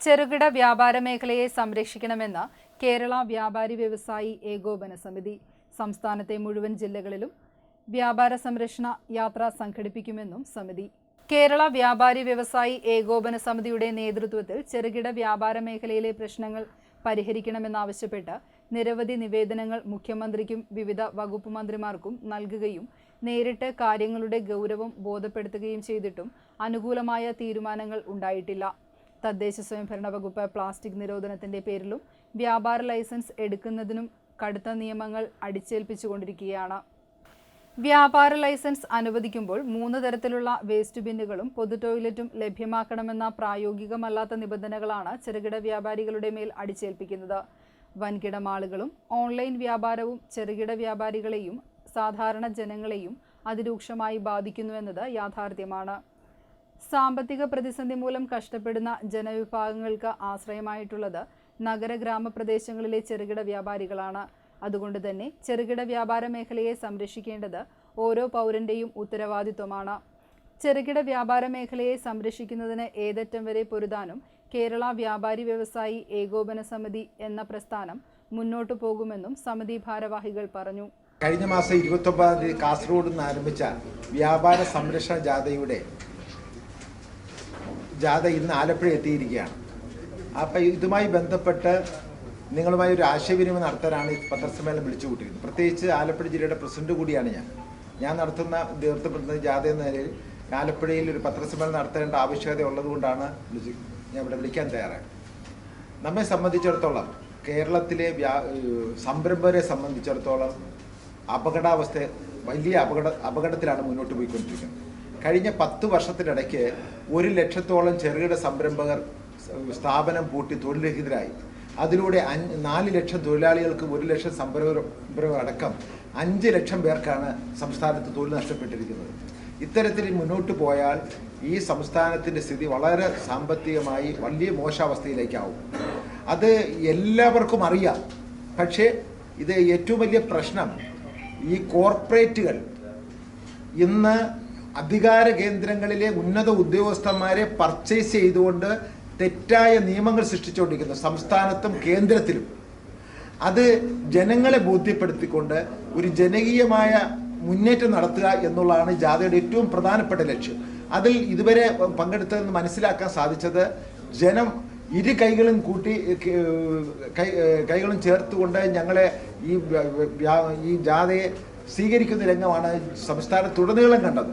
ചെറുകിട വ്യാപാര മേഖലയെ സംരക്ഷിക്കണമെന്ന് കേരള വ്യാപാരി വ്യവസായി ഏകോപന സമിതി സംസ്ഥാനത്തെ മുഴുവൻ ജില്ലകളിലും വ്യാപാര സംരക്ഷണ യാത്ര സംഘടിപ്പിക്കുമെന്നും സമിതി. കേരള വ്യാപാരി വ്യവസായി ഏകോപന സമിതിയുടെ നേതൃത്വത്തിൽ ചെറുകിട വ്യാപാര മേഖലയിലെ പ്രശ്നങ്ങൾ പരിഹരിക്കണമെന്നാവശ്യപ്പെട്ട് നിരവധി നിവേദനങ്ങൾ മുഖ്യമന്ത്രിക്കും വിവിധ വകുപ്പ് മന്ത്രിമാർക്കും നൽകുകയും നേരിട്ട് കാര്യങ്ങളുടെ ഗൗരവം ബോധപ്പെടുത്തുകയും ചെയ്തിട്ടും അനുകൂലമായ തീരുമാനങ്ങൾ ഉണ്ടായിട്ടില്ല. തദ്ദേശ സ്വയംഭരണ വകുപ്പ് പ്ലാസ്റ്റിക് നിരോധനത്തിന്റെ പേരിലും വ്യാപാര ലൈസൻസ് എടുക്കുന്നതിനും കടുത്ത നിയമങ്ങൾ അടിച്ചേൽപ്പിച്ചുകൊണ്ടിരിക്കുകയാണ്. വ്യാപാര ലൈസൻസ് അനുവദിക്കുമ്പോൾ മൂന്ന് തരത്തിലുള്ള വേസ്റ്റ് ബിന്നുകളും പൊതു ടോയ്ലറ്റും ലഭ്യമാക്കണമെന്ന പ്രായോഗികമല്ലാത്ത നിബന്ധനകളാണ് ചെറുകിട വ്യാപാരികളുടെ മേൽ അടിച്ചേൽപ്പിക്കുന്നത്. വൻകിട മാളുകളും ഓൺലൈൻ വ്യാപാരവും ചെറുകിട വ്യാപാരികളെയും സാധാരണ ജനങ്ങളെയും അതിരൂക്ഷമായി ബാധിക്കുന്നുവെന്നത് യാഥാർത്ഥ്യമാണ്. സാമ്പത്തിക പ്രതിസന്ധി മൂലം കഷ്ടപ്പെടുന്ന ജനവിഭാഗങ്ങൾക്ക് ആശ്രയമായിട്ടുള്ളത് നഗര ഗ്രാമപ്രദേശങ്ങളിലെ ചെറുകിട വ്യാപാരികളാണ്. അതുകൊണ്ട് തന്നെ ചെറുകിട വ്യാപാര മേഖലയെ സംരക്ഷിക്കേണ്ടത് ഓരോ പൗരന്റെയും ഉത്തരവാദിത്വമാണ്. ചെറുകിട വ്യാപാര മേഖലയെ സംരക്ഷിക്കുന്നതിന് ഏതറ്റം വരെ പൊരുതാനും കേരള വ്യാപാരി വ്യവസായി ഏകോപന സമിതി എന്ന പ്രസ്ഥാനം മുന്നോട്ടു പോകുമെന്നും സമിതി ഭാരവാഹികൾ പറഞ്ഞു. കഴിഞ്ഞ മാസം ഇരുപത്തി ഒമ്പതാം തീയതി കാസർഗോഡ് നിന്ന് ആരംഭിച്ച വ്യാപാര സംരക്ഷണ ജാഥയുടെ ജാഥ ഇന്ന് ആലപ്പുഴ എത്തിയിരിക്കുകയാണ്. അപ്പോൾ ഇതുമായി ബന്ധപ്പെട്ട് നിങ്ങളുമായി ഒരു ആശയവിനിമയം നടത്താനാണ് ഈ പത്രസമ്മേളനം വിളിച്ചു കൂട്ടിയിരുന്നത് പ്രത്യേകിച്ച് ആലപ്പുഴ ജില്ലയുടെ പ്രസിഡന്റ് കൂടിയാണ് ഞാൻ. ഞാൻ നടത്തുന്ന നേതൃത്വപ്പെടുന്ന ജാഥ എന്ന നിലയിൽ ആലപ്പുഴയിൽ ഒരു പത്രസമ്മേളനം നടത്തേണ്ട ആവശ്യകത ഉള്ളതുകൊണ്ടാണ് ഞാൻ ഇവിടെ വിളിക്കാൻ തയ്യാറായത്. നമ്മെ സംബന്ധിച്ചിടത്തോളം കേരളത്തിലെ വ്യാ ഏഹ് സംരംഭകരെ സംബന്ധിച്ചിടത്തോളം അപകടാവസ്ഥ വലിയ അപകട അപകടത്തിലാണ് മുന്നോട്ട് പോയിക്കൊണ്ടിരിക്കുന്നത്. കഴിഞ്ഞ പത്ത് വർഷത്തിനിടയ്ക്ക് ഒരു ലക്ഷത്തോളം ചെറുകിട സംരംഭകർ സ്ഥാപനം പൂട്ടി തൊഴിൽരഹിതരായി അതിലൂടെ അഞ്ച് നാല് ലക്ഷം തൊഴിലാളികൾക്ക് ഒരു ലക്ഷം സംരംഭം അടക്കം അഞ്ച് ലക്ഷം പേർക്കാണ് സംസ്ഥാനത്ത് തൊഴിൽ നഷ്ടപ്പെട്ടിരിക്കുന്നത്. ഇത്തരത്തിൽ മുന്നോട്ട് പോയാൽ ഈ സംസ്ഥാനത്തിന്റെ സ്ഥിതി വളരെ സാമ്പത്തികമായി വലിയ മോശാവസ്ഥയിലേക്കാവും. അത് എല്ലാവർക്കും അറിയാം. പക്ഷേ ഇത് ഏറ്റവും വലിയ പ്രശ്നം ഈ കോർപ്പറേറ്റുകൾ ഇന്ന് അധികാര കേന്ദ്രങ്ങളിലെ ഉന്നത ഉദ്യോഗസ്ഥന്മാരെ പർച്ചേസ് ചെയ്തുകൊണ്ട് തെറ്റായ നിയമങ്ങൾ സൃഷ്ടിച്ചുകൊണ്ടിരിക്കുന്നു. സംസ്ഥാനത്തും കേന്ദ്രത്തിലും. അത് ജനങ്ങളെ ബോധ്യപ്പെടുത്തിക്കൊണ്ട് ഒരു ജനകീയമായ മുന്നേറ്റം നടത്തുക എന്നുള്ളതാണ് ജാഥയുടെ ഏറ്റവും പ്രധാനപ്പെട്ട ലക്ഷ്യം. അതിൽ ഇതുവരെ പങ്കെടുത്തതെന്ന് മനസ്സിലാക്കാൻ സാധിച്ചത് ജനം ഇരു കൈകളും കൂട്ടി കൈകളും ചേർത്തുകൊണ്ട് ഞങ്ങളെ ഈ ഈ ജാഥയെ സ്വീകരിക്കുന്ന രംഗമാണ് സംസ്ഥാനത്തുടനീളം കണ്ടത്.